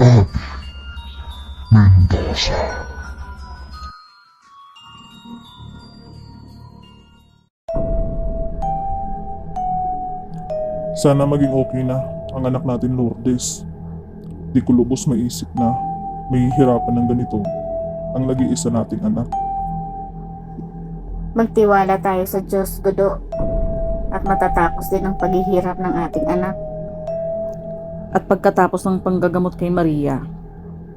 Abby Mendoza. Sana maging okay na ang anak natin Lourdes. Di ko lubos maisip na may hirapan ng ganito ang nag-iisa nating anak. Magtiwala tayo sa Diyos, Gudo. At matatapos din ang paghihirap ng ating anak. At pagkatapos ng panggagamot kay Maria,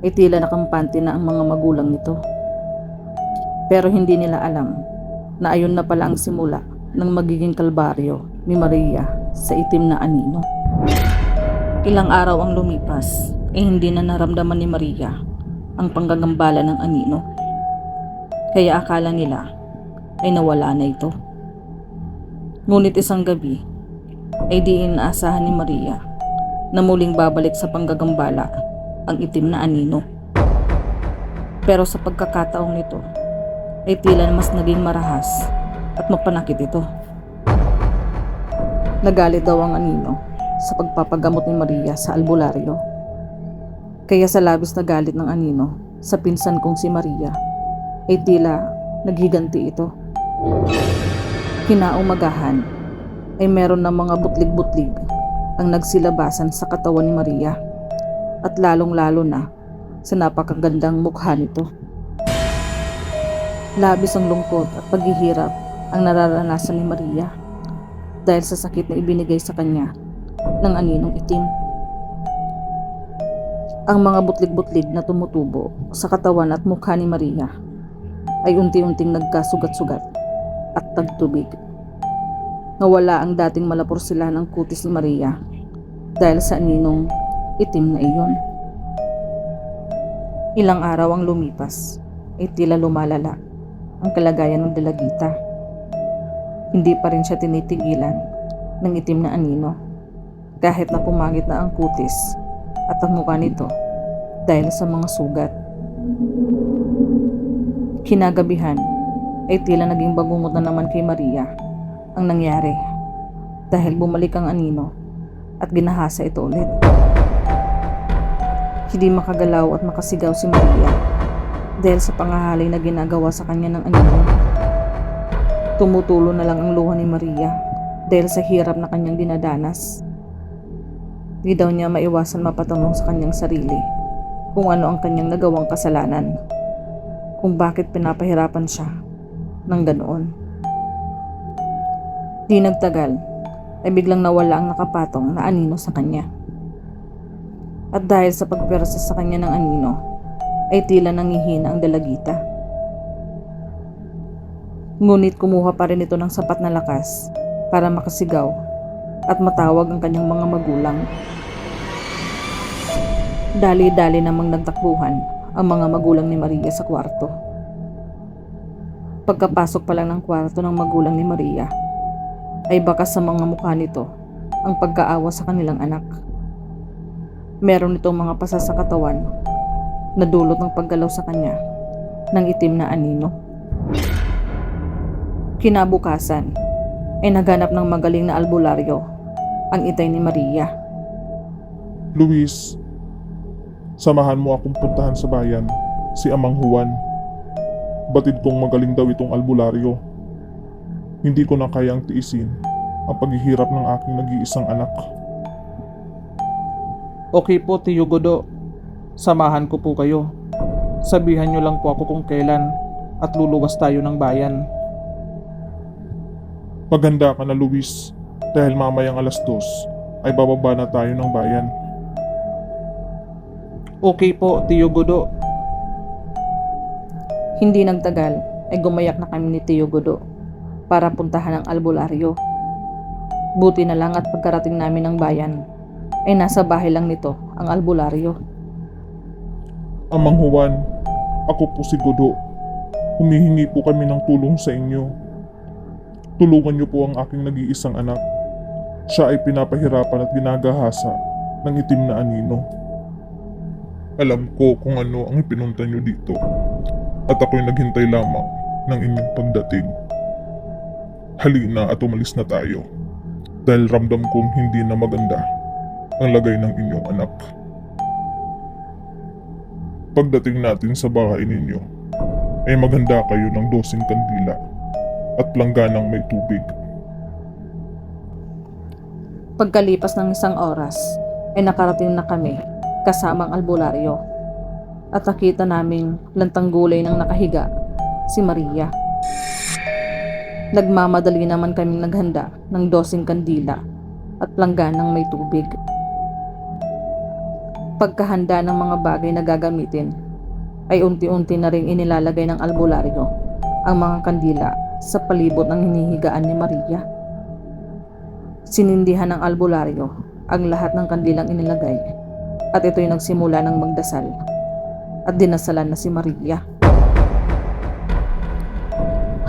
ay tila nakampante na ang mga magulang nito. Pero hindi nila alam na ayon na pala ang simula ng magiging kalbaryo ni Maria sa itim na anino. Ilang araw ang lumipas ay hindi na naramdaman ni Maria ang panggagambala ng anino. Kaya akala nila ay nawala na ito. Ngunit isang gabi ay di inaasahan ni Maria na muling babalik sa panggagambala ang itim na anino. Pero sa pagkakataong nito ay tila mas naging marahas at mapanakit ito. Nagalit daw ang anino sa pagpapagamot ni Maria sa albularyo. Kaya sa labis na galit ng anino sa pinsan kong si Maria ay tila naghiganti ito. Kinaumagahan ay meron ng mga butlig-butlig ang nagsilabasan sa katawan ni Maria at lalong-lalo na sa napakagandang mukha nito. Labis ang lungkot at paghihirap ang nararanasan ni Maria dahil sa sakit na ibinigay sa kanya ng aninong itim. Ang mga butlig-butlig na tumutubo sa katawan at mukha ni Maria ay unti-unting nagkasugat-sugat at tagtubig. Nawala ang dating malapursilan ng kutis ni Maria dahil sa aninong itim na iyon. Ilang araw ang lumipas ay tila lumalala ang kalagayan ng dalagita. Hindi pa rin siya tinitigilan ng itim na anino kahit na pumangit na ang kutis at ang mukha nito dahil sa mga sugat. Kinagabihan ay tila naging bagungot na naman kay Maria ang nangyari dahil bumalik ang anino at ginahasa ito ulit. Hindi makagalaw at makasigaw si Maria dahil sa pangahalay na ginagawa sa kanya ng anino. Tumutulo na lang ang luha ni Maria dahil sa hirap na kanyang dinadanas. Di daw niya maiwasan mapatanong sa kanyang sarili kung ano ang kanyang nagawang kasalanan, kung bakit pinapahirapan siya ng ganoon. Di nagtagal, ay biglang nawala ang nakapatong na anino sa kanya. At dahil sa pagpersa sa kanya ng anino, ay tila nangihina ang dalagita. Ngunit kumuha pa rin ito ng sapat na lakas para makasigaw at matawag ang kanyang mga magulang. Dali-dali namang nagtakbuhan ang mga magulang ni Maria sa kwarto. Pagkapasok pa lang ng kwarto ng magulang ni Maria, ay bakas sa mga mukha nito ang pagkaawa sa kanilang anak. Meron itong mga pasa sa katawan na dulot ng paggalaw sa kanya ng itim na anino. Kinabukasan ay naganap ng magaling na albularyo ang itay ni Maria. Luis, samahan mo akong puntahan sa bayan, si Amang Juan. Batid kong magaling daw itong albularyo. Hindi ko na kayang tiisin ang paghihirap ng aking nag-iisang anak. Okay po, Tiyo Godo. Samahan ko po kayo. Sabihan nyo lang po ako kung kailan at luluwas tayo ng bayan. Maganda ka na Luis, dahil mamayang alas dos ay bababa na tayo ng bayan. Okay po, Tiyo Godo. Hindi nagtagal ay gumayak na kami ni Tio Godo para puntahan ang albularyo. Buti na lang at pagkarating namin ng bayan ay nasa bahay lang nito ang albularyo. Amang Juan, ako po si Godo. Humihingi po kami ng tulong sa inyo. Tulungan niyo po ang aking nag-iisang anak. Siya ay pinapahirapan at ginagahasa ng itim na anino. Alam ko kung ano ang ipinunta niyo dito. At ako'y naghintay lamang ng inyong pagdating. Halina at umalis na tayo. Dahil ramdam kong hindi na maganda ang lagay ng inyong anak. Pagdating natin sa bahay ninyo, ay maganda kayo ng dosing kandila at langganang may tubig. Pagkalipas ng isang oras, ay nakarating na kami kasamang albularyo. At nakita naming lantang gulay ng nakahiga, si Maria. Nagmamadali naman kaming naghanda ng dosing kandila at langganang may tubig. Pagkahanda ng mga bagay na gagamitin, ay unti-unti na rin inilalagay ng albularyo ang mga kandila sa palibot ng hinihigaan ni Maria. Sinindihan ng albularyo ang lahat ng kandilang inilagay at ito'y nagsimula ng magdasal at dinasalan na si Maria.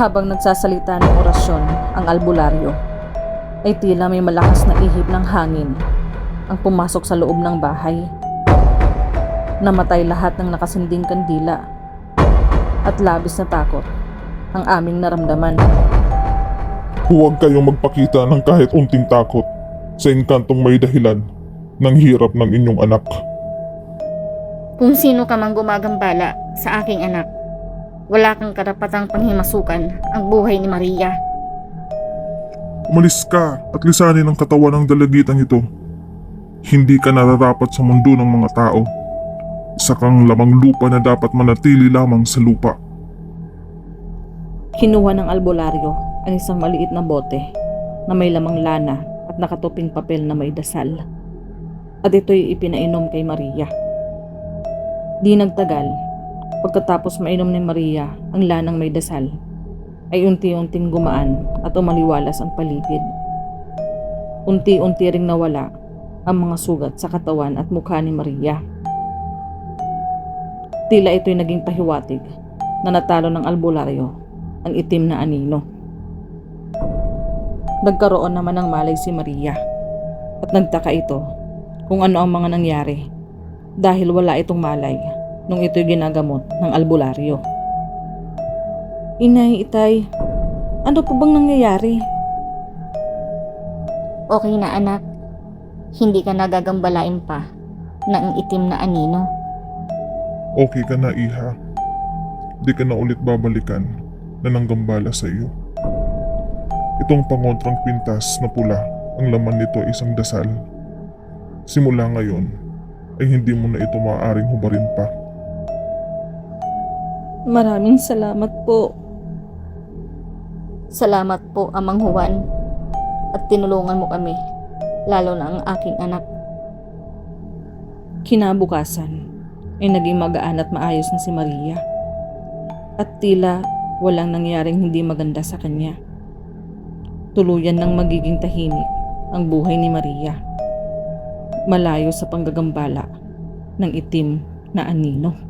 Habang nagsasalita ng orasyon ang albularyo, ay tila may malakas na ihip ng hangin ang pumasok sa loob ng bahay. Namatay lahat ng nakasinding kandila at labis na takot ang aming naramdaman. Huwag kayong magpakita ng kahit unting takot sa inkantong may dahilan ng hirap ng inyong anak. Kung sino ka mang gumagambala sa aking anak, wala kang karapatang panghimasukan ang buhay ni Maria. Umalis ka at lisanin ang katawan ng dalagitang ito. Hindi ka nararapat sa mundo ng mga tao. Isa kang lamang lupa na dapat manatili lamang sa lupa. Kinuha ng albularyo ang isang maliit na bote na may lamang lana at nakatuping papel na may dasal. At ito'y ipinainom kay Maria. Di nagtagal, pagkatapos mainom ni Maria ang lanang may dasal, ay unti-unting gumaan at umaliwalas ang paligid. Unti-unti ring nawala ang mga sugat sa katawan at mukha ni Maria. Tila ito'y naging pahiwatig na natalo ng albularyo ang itim na anino. Nagkaroon naman ng malay si Maria at nagtaka ito kung ano ang mga nangyari dahil wala itong malay nung ito'y ginagamot ng albularyo. Inay, itay, ano po bang nangyayari? Okay na anak, hindi ka nagagambalain pa ng itim na anino. Okay ka na, Iha. Di ka na ulit babalikan na nanggambala sa iyo. Itong pangontrang pintas na pula, ang laman nito ay isang dasal. Simula ngayon, ay hindi mo na ito maaaring hubarin pa. Maraming salamat po. Salamat po, Amang Juan, at tinulungan mo kami, lalo na ang aking anak. Kinabukasan ay naging magaan at maayos na si Maria. At tila walang nangyaring hindi maganda sa kanya. Tuluyan ng magiging tahimik ang buhay ni Maria. Malayo sa panggagambala ng itim na anino.